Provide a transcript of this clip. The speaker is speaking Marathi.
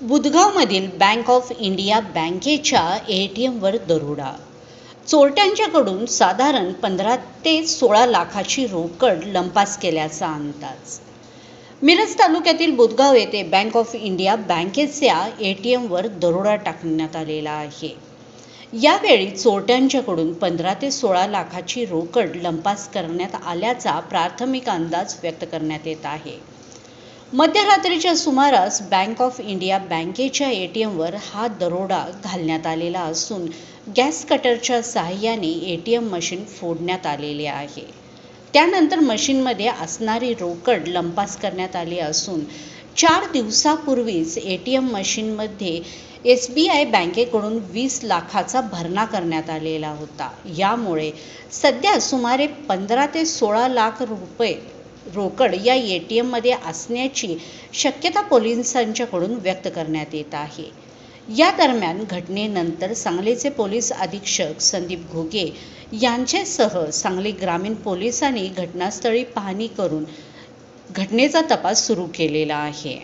बुधगावमधील बँक ऑफ इंडिया बँकेच्या ए टी एमवर दरोडा. चोरट्यांच्याकडून साधारण पंधरा ते सोळा लाखाची रोकड लंपास केल्याचा अंदाज. मिरज तालुक्यातील बुधगाव येथे बँक ऑफ इंडिया बँकेच्या ए टी एमवर दरोडा टाकण्यात आलेला आहे. यावेळी चोरट्यांच्याकडून पंधरा ते सोळा लाखाची रोकड लंपास करण्यात आल्याचा प्राथमिक अंदाज व्यक्त करण्यात येत आहे. मध्यरात्रीच्या सुमारास बँक ऑफ इंडिया बँकेच्या ए टी एमवर हा दरोडा घालण्यात आलेला असून गॅस कटरच्या सहाय्याने ए टी एम मशीन फोडण्यात आलेले आहे. त्यानंतर मशीनमध्ये असणारी रोकड लंपास करण्यात आली असून चार दिवसापूर्वीच ए टी एम मशीनमध्ये एस बी आय बँकेकडून वीस लाखाचा भरणा करण्यात आलेला होता. यामुळे सध्या सुमारे पंधरा ते सोळा लाख रुपये रोकड या ए टी एममध्ये असण्याची शक्यता पोलिसांच्याकडून व्यक्त करण्यात येत आहे. या दरम्यान घटनेनंतर सांगलीचे पोलीस अधीक्षक संदीप घोगे यांच्यासह सांगली ग्रामीण पोलिसांनी घटनास्थळी पाहणी करून घटनेचा तपास सुरू केलेला आहे.